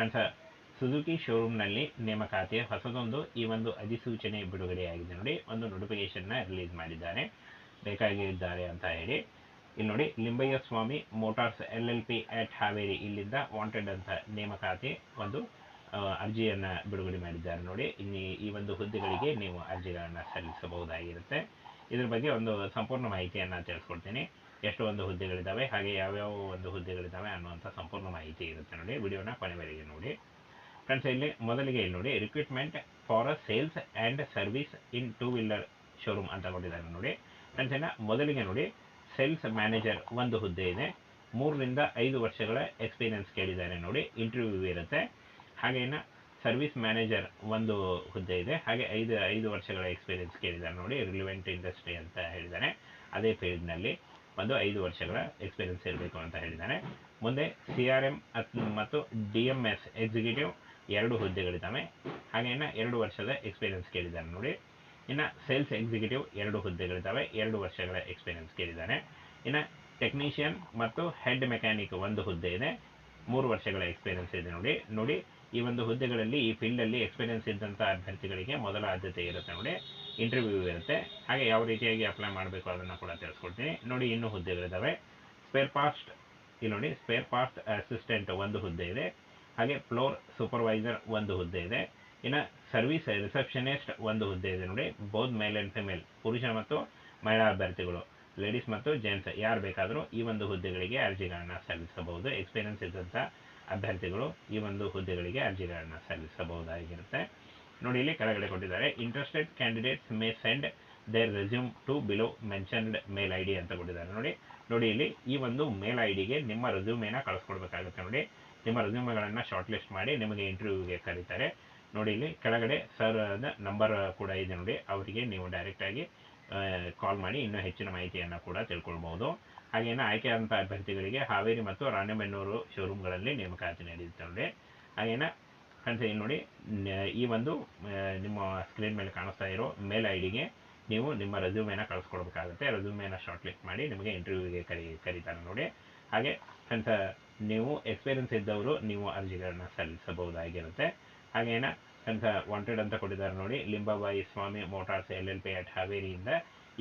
Friends Suzuki ಶೋರೂಮ್ನಲ್ಲಿ ನೇಮಕಾತಿಯ ಹೊಸದೊಂದು, ಈ ಒಂದು ಅಧಿಸೂಚನೆ ಬಿಡುಗಡೆಯಾಗಿದೆ ನೋಡಿ. ಒಂದು ನೋಟಿಫಿಕೇಶನ್ನ ರಿಲೀಸ್ ಮಾಡಿದ್ದಾರೆ. ಬೇಕಾಗಿದ್ದಾರೆ ಅಂತ ಹೇಳಿ. ಇಲ್ಲಿ ನೋಡಿ Limbayya Swamy Motors L L P at Haveri ಇಲ್ಲಿಂದ ವಾಂಟೆಡ್ ಅಂತ ನೇಮಕಾತಿ ಒಂದು ಅರ್ಜಿಯನ್ನ ಬಿಡುಗಡೆ ಮಾಡಿದ್ದಾರೆ ನೋಡಿ. ಇಲ್ಲಿ ಈ ಒಂದು ಹುದ್ದೆಗಳಿಗೆ ನೀವು ಅರ್ಜಿಗಳನ್ನು ಸಲ್ಲಿಸಬಹುದಾಗಿರುತ್ತೆ. ಇದ್ರ ಬಗ್ಗೆ ಒಂದು ಸಂಪೂರ್ಣ ಮಾಹಿತಿಯನ್ನು ತಿಳಿಸ್ಕೊಡ್ತೀನಿ. ಎಷ್ಟು ಒಂದು ಹುದ್ದೆಗಳಿದ್ದಾವೆ ಹಾಗೆ ಯಾವ್ಯಾವ ಒಂದು ಹುದ್ದೆಗಳಿದ್ದಾವೆ ಅನ್ನುವಂಥ ಸಂಪೂರ್ಣ ಮಾಹಿತಿ ಇರುತ್ತೆ ನೋಡಿ. ವಿಡಿಯೋನ ಕೊನೆವರೆಗೆ ನೋಡಿ. ಫ್ರೆಂಡ್ಸ್ ಇಲ್ಲಿ ಮೊದಲಿಗೆ ಇಲ್ಲಿ ನೋಡಿ. Recruitment for a sales and service in two wheeler showroom ಅಂತ ಕೊಟ್ಟಿದ್ದಾರೆ ನೋಡಿ. ಫ್ರೆಂಡ್ಸ್ ಇನ್ನು ಮೊದಲಿಗೆ ನೋಡಿ. ಸೇಲ್ಸ್ ಮ್ಯಾನೇಜರ್ ಒಂದು ಹುದ್ದೆ ಇದೆ. ಮೂರರಿಂದ ಐದು ವರ್ಷಗಳ ಎಕ್ಸ್ಪೀರಿಯನ್ಸ್ ಕೇಳಿದ್ದಾರೆ ನೋಡಿ. ಇಂಟರ್ವ್ಯೂ ಇರುತ್ತೆ. ಹಾಗೆ ಇನ್ನು ಸರ್ವಿಸ್ ಮ್ಯಾನೇಜರ್ ಒಂದು ಹುದ್ದೆ ಇದೆ. ಹಾಗೆ ಐದು ಐದು ವರ್ಷಗಳ ಎಕ್ಸ್ಪೀರಿಯನ್ಸ್ ಕೇಳಿದ್ದಾರೆ ನೋಡಿ ರಿಲಿವೆಂಟ್ ಇಂಡಸ್ಟ್ರಿ ಅಂತ ಹೇಳಿದ್ದಾರೆ. ಅದೇ ಫೀಲ್ಡ್ನಲ್ಲಿ ಒಂದು ಐದು ವರ್ಷಗಳ ಎಕ್ಸ್ಪೀರಿಯನ್ಸ್ ಇರಬೇಕು ಅಂತ ಹೇಳಿದ್ದಾನೆ ಮುಂದೆ ಸಿ ಆರ್ ಎಂ ಮತ್ತು ಡಿ ಎಂ ಎಸ್ ಎಕ್ಸಿಕ್ಯೂಟಿವ್ ಎರಡು ಹುದ್ದೆಗಳಿದ್ದಾವೆ. ಹಾಗೆ ಇನ್ನು ಎರಡು ವರ್ಷದ ಎಕ್ಸ್ಪೀರಿಯನ್ಸ್ ಕೇಳಿದ್ದಾರೆ ನೋಡಿ. ಇನ್ನು ಸೇಲ್ಸ್ ಎಕ್ಸಿಕ್ಯೂಟಿವ್ ಎರಡು ಹುದ್ದೆಗಳಿದ್ದಾವೆ. ಎರಡು ವರ್ಷಗಳ ಎಕ್ಸ್ಪೀರಿಯನ್ಸ್ ಕೇಳಿದ್ದಾರೆ. ಇನ್ನು ಟೆಕ್ನಿಷಿಯನ್ ಮತ್ತು ಹೆಡ್ ಮೆಕ್ಯಾನಿಕ್ ಒಂದು ಹುದ್ದೆ ಇದೆ. ಮೂರು ವರ್ಷಗಳ ಎಕ್ಸ್ಪೀರಿಯನ್ಸ್ ಇದೆ ನೋಡಿ. ನೋಡಿ ಈ ಒಂದು ಹುದ್ದೆಗಳಲ್ಲಿ ಈ ಫೀಲ್ಡಲ್ಲಿ ಎಕ್ಸ್ಪೀರಿಯನ್ಸ್ ಇದ್ದಂಥ ಅಭ್ಯರ್ಥಿಗಳಿಗೆ ಮೊದಲ ಆದ್ಯತೆ ಇರುತ್ತೆ ನೋಡಿ. ಇಂಟರ್ವ್ಯೂ ಇರುತ್ತೆ. ಹಾಗೆ ಯಾವ ರೀತಿಯಾಗಿ ಅಪ್ಲೈ ಮಾಡಬೇಕು ಅದನ್ನು ಕೂಡ ತಿಳಿಸ್ಕೊಡ್ತೀನಿ. ನೋಡಿ ಇನ್ನೂ ಹುದ್ದೆಗಳಿದ್ದಾವೆ. ಸ್ಪೇರ್ ಪಾಸ್ಟ್ ಇಲ್ಲಿ ನೋಡಿ ಸ್ಪೇರ್ ಪಾಸ್ಟ್ ಅಸಿಸ್ಟೆಂಟ್ ಒಂದು ಹುದ್ದೆ ಇದೆ. ಹಾಗೆ ಫ್ಲೋರ್ ಸೂಪರ್ವೈಸರ್ ಒಂದು ಹುದ್ದೆ ಇದೆ. ಇನ್ನು ಸರ್ವಿಸ್ ರಿಸೆಪ್ಷನಿಸ್ಟ್ ಒಂದು ಹುದ್ದೆ ಇದೆ ನೋಡಿ. ಬೋತ್ ಮೇಲ್ ಆ್ಯಂಡ್ ಫಿಮೇಲ್ ಪುರುಷ ಮತ್ತು ಮಹಿಳಾ ಅಭ್ಯರ್ಥಿಗಳು ಲೇಡೀಸ್ ಮತ್ತು ಜೆಂಟ್ಸ್ ಯಾರು ಬೇಕಾದರೂ ಈ ಒಂದು ಹುದ್ದೆಗಳಿಗೆ ಅರ್ಜಿಗಳನ್ನು ಸಲ್ಲಿಸಬಹುದು. ಎಕ್ಸ್ಪೀರಿಯನ್ಸ್ ಇದ್ದಂಥ ಅಭ್ಯರ್ಥಿಗಳು ಈ ಒಂದು ಹುದ್ದೆಗಳಿಗೆ ಅರ್ಜಿಗಳನ್ನು ಸಲ್ಲಿಸಬಹುದಾಗಿರುತ್ತೆ. ನೋಡಿ, ಇಲ್ಲಿ ಕೆಳಗಡೆ ಕೊಟ್ಟಿದ್ದಾರೆ interested candidates may send their resume to below mentioned mail I D ಅಂತ ಕೊಟ್ಟಿದ್ದಾರೆ. ನೋಡಿ ನೋಡಿ ಇಲ್ಲಿ ಈ ಒಂದು ಮೇಲ್ ಐ ಡಿಗೆ ನಿಮ್ಮ ರೆಸ್ಯೂಮೇನ ಕಳಿಸ್ಕೊಡ್ಬೇಕಾಗುತ್ತೆ. ನೋಡಿ, ನಿಮ್ಮ ರೆಸ್ಯೂಮ್ಗಳನ್ನು ಶಾರ್ಟ್ ಲಿಸ್ಟ್ ಮಾಡಿ ನಿಮಗೆ ಇಂಟರ್ವ್ಯೂಗೆ ಕರೀತಾರೆ. ನೋಡಿ, ಇಲ್ಲಿ ಕೆಳಗಡೆ ಸರ್ ನಂಬರ್ ಕೂಡ ಇದೆ. ನೋಡಿ, ಅವರಿಗೆ ನೀವು ಡೈರೆಕ್ಟಾಗಿ ಕಾಲ್ ಮಾಡಿ ಇನ್ನೂ ಹೆಚ್ಚಿನ ಮಾಹಿತಿಯನ್ನು ಕೂಡ ತಿಳ್ಕೊಳ್ಬಹುದು. ಹಾಗೇನು ಆಯ್ಕೆಯಾದಂಥ ಅಭ್ಯರ್ಥಿಗಳಿಗೆ ಹಾವೇರಿ ಮತ್ತು ರಾಣೆಬೆನ್ನೂರು ಶೋರೂಮ್ಗಳಲ್ಲಿ ನೇಮಕಾತಿ ನಡೆಯುತ್ತದೆ ಹಾಗೆಯೇ ಹಾಗೇನ ಫ್ರೆಂಡ್ಸ್ ಇಲ್ಲಿ ನೋಡಿ ಈ ಒಂದು ನಿಮ್ಮ ಸ್ಕ್ರೀನ್ ಮೇಲೆ ಕಾಣಿಸ್ತಾ ಇರೋ ಮೇಲ್ ಐ ಡಿಗೆ ನೀವು ನಿಮ್ಮ ರೆಸ್ಯೂಮೇನ ಕಳಿಸ್ಕೊಡ್ಬೇಕಾಗುತ್ತೆ. ರೆಸ್ಯೂಮೇನ ಶಾರ್ಟ್ ಕ್ಲಿಕ್ ಮಾಡಿ ನಿಮಗೆ ಇಂಟರ್ವ್ಯೂಗೆ ಕರಿ, ಕರೀತಾರೆ ನೋಡಿ. ಹಾಗೆ ಫ್ರೆಂಡ್ಸ್ ನೀವು ಎಕ್ಸ್ಪೀರಿಯನ್ಸ್ ಇದ್ದವರು ನೀವು ಅರ್ಜಿಗಳನ್ನು ಸಲ್ಲಿಸಬಹುದಾಗಿರುತ್ತೆ. ಹಾಗೇನ ಫ್ರೆಂಡ್ಸ್ ವಾಂಟೆಡ್ ಅಂತ ಕೊಟ್ಟಿದ್ದಾರೆ ನೋಡಿ. Limbabai Swami motors L L P at ಹಾವೇರಿಯಿಂದ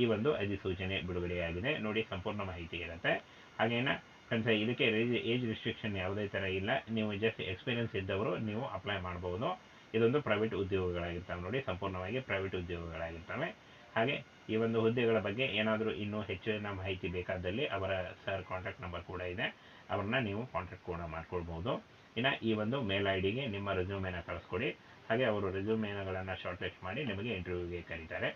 ಈ ಒಂದು ಅಧಿಸೂಚನೆ ಬಿಡುಗಡೆಯಾಗಿದೆ. ನೋಡಿ, ಸಂಪೂರ್ಣ ಮಾಹಿತಿ ಇರುತ್ತೆ. ಹಾಗೇನ? ಫ್ರೆಂಡ್ಸ್, ಇದಕ್ಕೆ ಏಜ್ ರಿಸ್ಟ್ರಿಕ್ಷನ್ ಯಾವುದೇ ಥರ ಇಲ್ಲ. ನೀವು ಜಸ್ಟ್ ಎಕ್ಸ್ಪೀರಿಯನ್ಸ್ ಇದ್ದವರು ನೀವು ಅಪ್ಲೈ ಮಾಡ್ಬೋದು. ಇದೊಂದು ಪ್ರೈವೇಟ್ ಉದ್ಯೋಗಗಳಾಗಿರ್ತವೆ ನೋಡಿ. ಸಂಪೂರ್ಣವಾಗಿ ಪ್ರೈವೇಟ್ ಉದ್ಯೋಗಗಳಾಗಿರ್ತವೆ. ಹಾಗೆ ಈ ಒಂದು ಹುದ್ದೆಗಳ ಬಗ್ಗೆ ಏನಾದರೂ ಇನ್ನೂ ಹೆಚ್ಚಿನ ಮಾಹಿತಿ ಬೇಕಾದಲ್ಲಿ ಅವರ ಸರ್ ಕಾಂಟ್ಯಾಕ್ಟ್ ನಂಬರ್ ಕೂಡ ಇದೆ. ಅವ್ರನ್ನ ನೀವು ಕಾಂಟ್ಯಾಕ್ಟ್ ಕೂಡ ಮಾಡ್ಕೊಳ್ಬೋದು. ಇನ್ನು ಈ ಒಂದು ಮೇಲ್ ಐ ಡಿಗೆ ನಿಮ್ಮ ರೆಸ್ಯೂಮೇನ ಕಳಿಸ್ಕೊಡಿ. ಹಾಗೆ ಅವರು ರೆಸ್ಯೂಮೇನಗಳನ್ನು ಶಾರ್ಟ್ ಲಿಸ್ಟ್ ಮಾಡಿ ನಿಮಗೆ ಇಂಟರ್ವ್ಯೂಗೆ ಕರೀತಾರೆ.